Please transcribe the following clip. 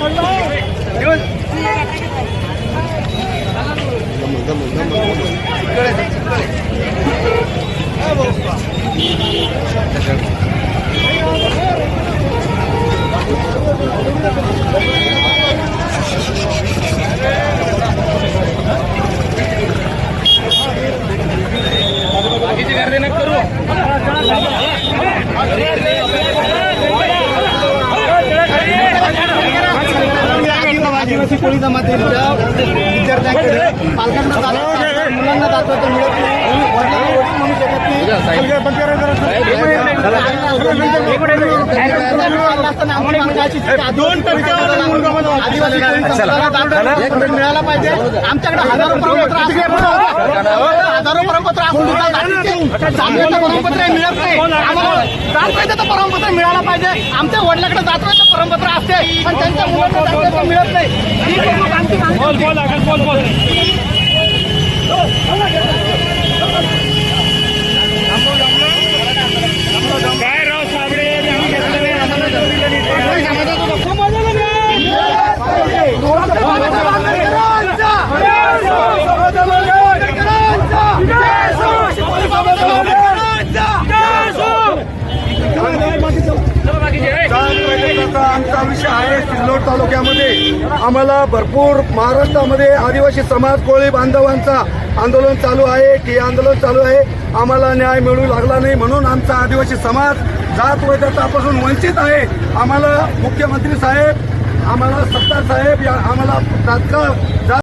你们，你们，你们，你们，你们，你们，过来，过来，过来，过来。ओबीसी कोळी जमातीच्या विद्यार्थ्यांकडे पालकांना मुलांना दाखवतो मिळत नाही. दोन आदिवासी मिळाला पाहिजे. आमच्याकडे हजारो हजारो जातीचं प्रमाणपत्र मिळत नाही. आम्हाला जातवायचं प्रमाणपत्र मिळालं पाहिजे. आमच्या वडिलाकडे जातवायचं प्रमाणपत्र असते. पण त्यांच्या मुलांना मिळत नाही. ही प्रमुख आमची मागणी आमचा विषय आहे सिल्लोड तालुक्यामध्ये? आम्हाला भरपूर महाराष्ट्रामध्ये आदिवासी समाज कोळी बांधवांचा आंदोलन चालू आहे की आंदोलन चालू आहे. आम्हाला न्याय मिळू लागला नाही म्हणून आमचा आदिवासी समाज जात वैधतापासून वंचित आहे. आम्हाला मुख्यमंत्री साहेब आम्हाला सत्ता साहेब या आम्हाला तात्काळ जात